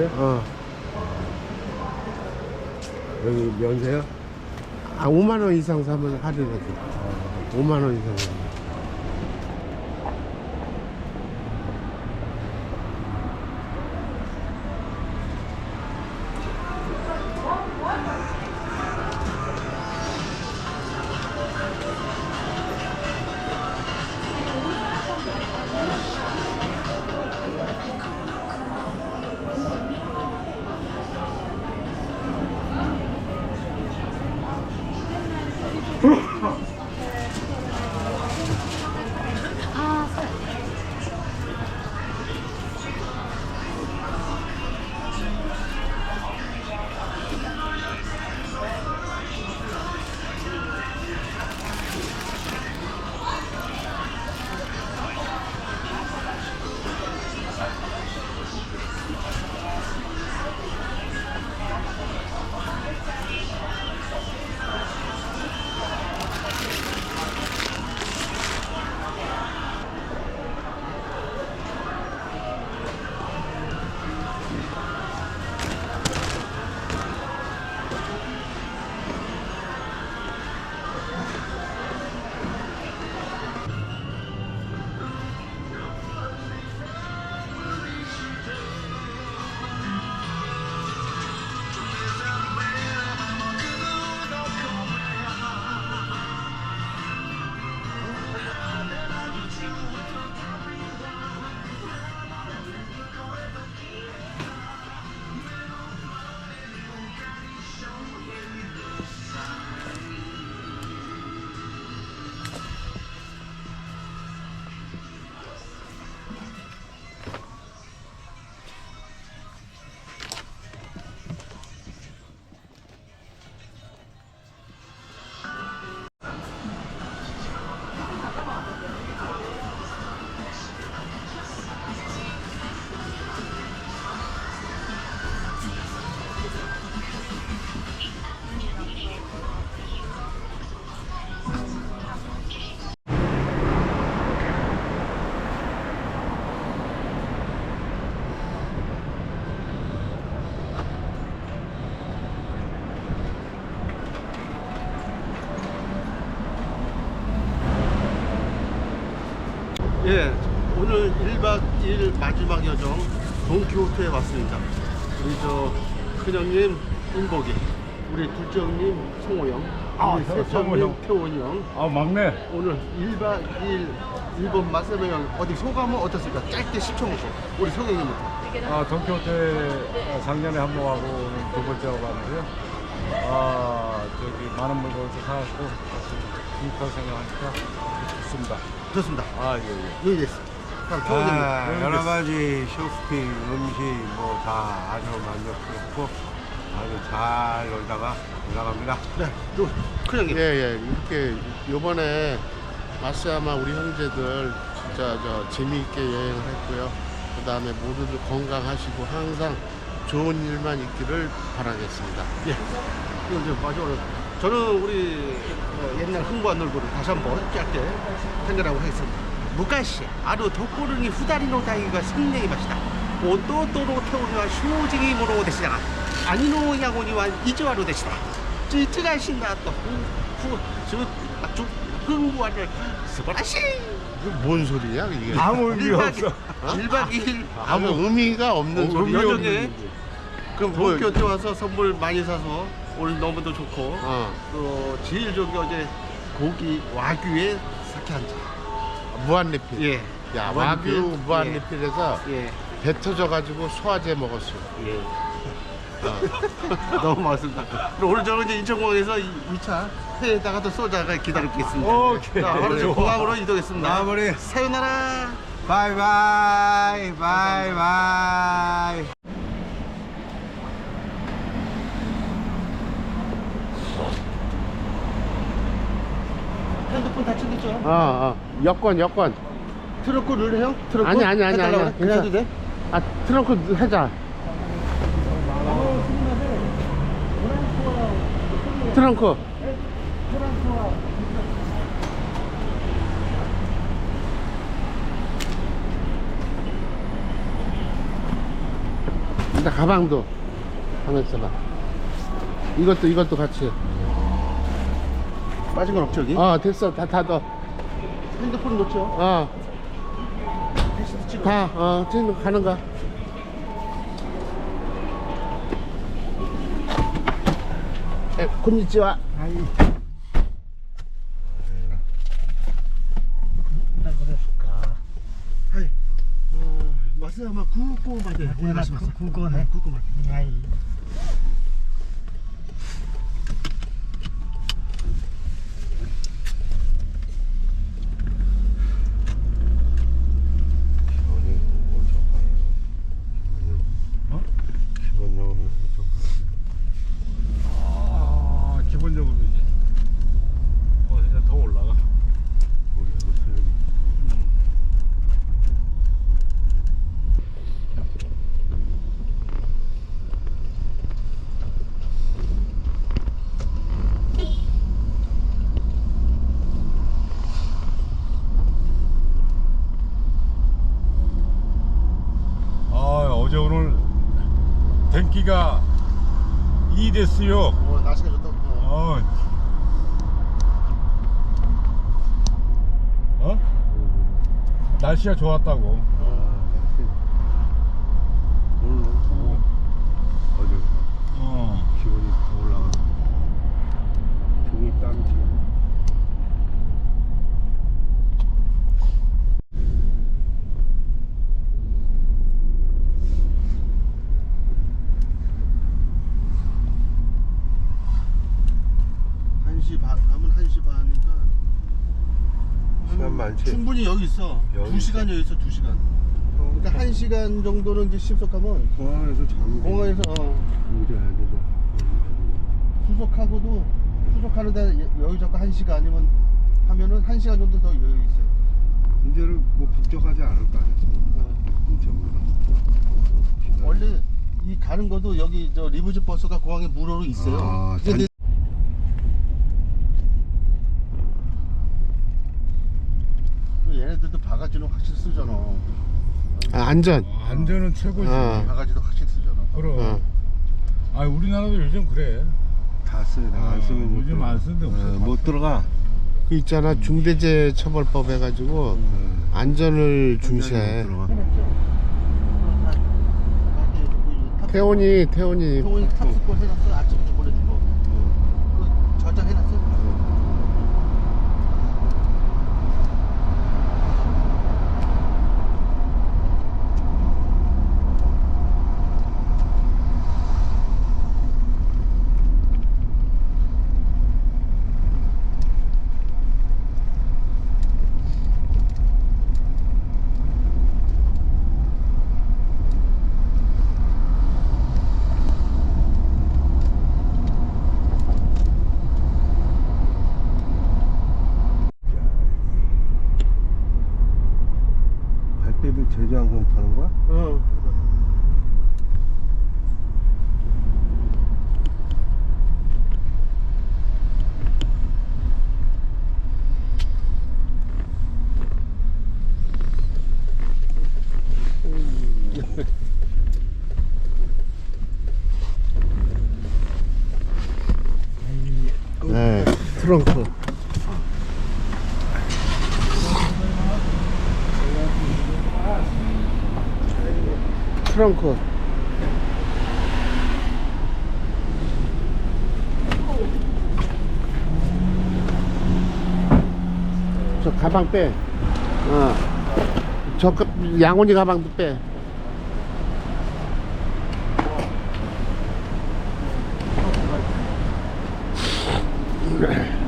면세요? 어. 여기 면세요? 아, 5만 원 이상 사면 할인해줘. 5만 원 이상 예, 오늘 1박 2일 마지막 여정 돈키호테에 왔습니다. 우리 저 큰형님 인복이, 우리 둘째 형님 송호영, 아, 우리 저- 셋째 성호 형님 형. 태원이 형. 아 막내 오늘 1박 2일 일본 마세베 형 어디 소감은 어떻습니까? 짧게 10초부터 우리 송영님부터. 아 돈키호테 작년에 한 번 하고 오늘 두 번째 하고 왔는데요 아 저기 많은 물건도 사왔고 재밌다고 생각하니까 좋습니다 좋습니다. 아 예예 여기 됐습니다. 그럼 태원님. 아, 여러 가지 쇼핑, 음식 뭐 다 아주 만족스럽고 아주 잘 놀다가 올라갑니다. 네, 또 큰형님. 예, 예. 이렇게 요번에 마스야마 우리 형제들 진짜 저 재미있게 여행을 했고요. 그 다음에 모두들 건강하시고 항상 좋은 일만 있기를 바라겠습니다. 예. 이제 마지막으로 저는 우리 어, 옛날 흥부한 얼굴을 다시 한번 짧게 생각하고 하겠습니다. 무가시 아루 덕고릉이 후다리노 다이가 생명의 맛이다. 오또또로 태우니와 쇼징이 모노 되시다. 아니노 야고니와 이즈와로 되시다. 찌찌가신다 또후후저 아주 흥부한을 스바라시 이게 뭔 소리야, 이게? 아무 의미 1박, 없어 1박 2일 아무 의미가 없는 어, 소리. 의미 없는 여정에 얘기. 그럼 뭐, 도쿄 와서 선물 많이 사서 오늘 너무도 좋고 어, 또 제일 저기 어제 고기 와규의 사케 한 잔. 무한 리필. 예. 야, 무한리필. 와규 무한리필에서 예. 배 터져가지고 소화제 먹었어. 예. 어. 너무 맛있습니다. 그럼 오늘 저는 이제 인천공항에서 2차 회에다가 또 소자가 기다리겠습니다. 오케이. 자, 오늘 좋아. 공항으로 이동했습니다. 마무리. 사요나라. 바이바이, 바이바이. 핸드폰 다 챙겼죠? 어, 어. 여권, 여권. 트렁크 룰해요? 트렁크? 아니, 아니, 아니, 해달라고 아니. 그래? 그냥 해도 돼? 아, 트렁크 해자. 트렁크. 일단 가방도 가만 있어봐. 이것도 이것도 같이. 빠진 건 없죠 여기? 어 됐어 다다 더. 핸드폰 놓죠? 어. 테스트 찍어 다, 어, 지금 가는 거. 에, 곤니치와. 하이 어, 마스야마 구고마데 오네가시마스 구고네 구고마데 아, 기본적으로 이제 어, 이제 더 올라가. 아, 어제 오늘 날씨가 이 됐어요. 어, 날씨가 좋다고. 어. 어? 어? 날씨가 좋았다고. 어, 오늘 어. 어제 어. 기온이 시간 많지? 충분히 여기 있어 여기 두시간 여기 있어 두시간 그러니까 한 시간 정도는 이제 실속하면 공항에서 잠 공항에서 어, 우리 아이들도 수속하고도 수속하는데 여유 잡고 한 시간 아니면 하면은 한 시간 정도 더 여유 있어요 이제는 뭐 북적하지 않을 거 아니야. 어. 인천보다. 원래 이 가는 것도 여기 저 리무진 버스가 공항에 무료로 있어요. 아, 근데 얘네들도 바가지는 확실히 쓰잖아. 아, 안전. 안전은 최고지. 어. 바가지도 확실히 쓰잖아. 그럼. 어. 아, 우리나라도 요즘 그래. 다 써. 안 어, 쓰면 못 요즘 들어가. 안 쓰는데 없어. 어, 못 들어가. 그 있잖아, 중대재해처벌법 해가지고 음. 안전을 중시해. 태원이, 태원이. 태원이 탑승권 해놨어. 아침부터 보내주고. 그 저장해놨어. 발베비 제주항공 타는 거야? 어. 않고 저 가방 빼 어. 저 양온이 가방도 빼 그래.